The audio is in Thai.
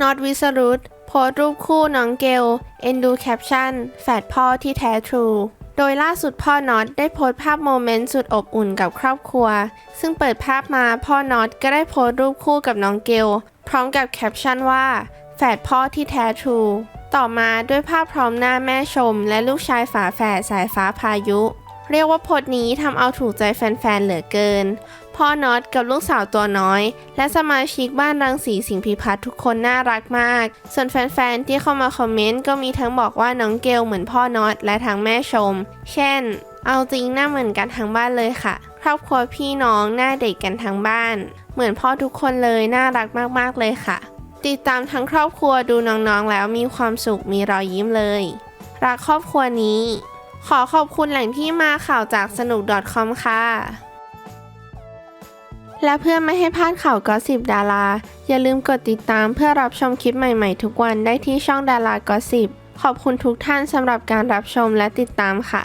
น็อตวิสรุตโพสรูปคู่น้องเกล เอ็นดูแคปชั่น แฝดพ่อที่แท้ทรู โดยล่าสุดพ่อน็อตได้โพสภาพโมเมนต์สุดอบอุ่นกับครอบครัว ซึ่งเปิดภาพมาพ่อน็อตก็ได้โพสรูปคู่กับน้องเกล พร้อมกับแคปชั่นว่า แฝดพ่อที่แท้ทรู ต่อมาด้วยภาพพร้อมหน้าแม่ชม และลูกชายฝาแฝดสายฟ้าพายุ เรียกว่าโพสต์นี้ทำเอาถูกใจแฟนๆ เหลือเกิน พ่อน็อตกับลูกสาวตัวน้อย และสมาชิกบ้านรังสีสิงห์พิพัฒน์ทุกคนน่ารักมาก ส่วนแฟนๆ ที่เข้ามาคอมเมนต์ก็มีทั้งบอกว่าน้องเกลเหมือนพ่อน็อตและทั้งแม่ชม เช่น เอาจริงหน้าเหมือนกันทั้งบ้านเลยค่ะ ครอบครัวพี่น้องหน้าเด็กกันทั้งบ้าน เหมือนพ่อทุกคนเลยน่ารักมากๆเลยค่ะ ติดตามทั้งครอบครัวดูน้องๆ แล้วมีความสุขมีรอยยิ้มเลย รักครอบครัวนี้ ขอขอบคุณแหล่งที่มาข่าวจากสนุก .com ค่ะ และเพื่อไม่ให้พลาดข่าวกอสิบดารา อย่าลืมกดติดตามเพื่อรับชมคลิปใหม่ๆ ทุกวันได้ที่ช่องดารากอสิบขอบคุณทุกท่านสำหรับการรับชมและติดตามค่ะ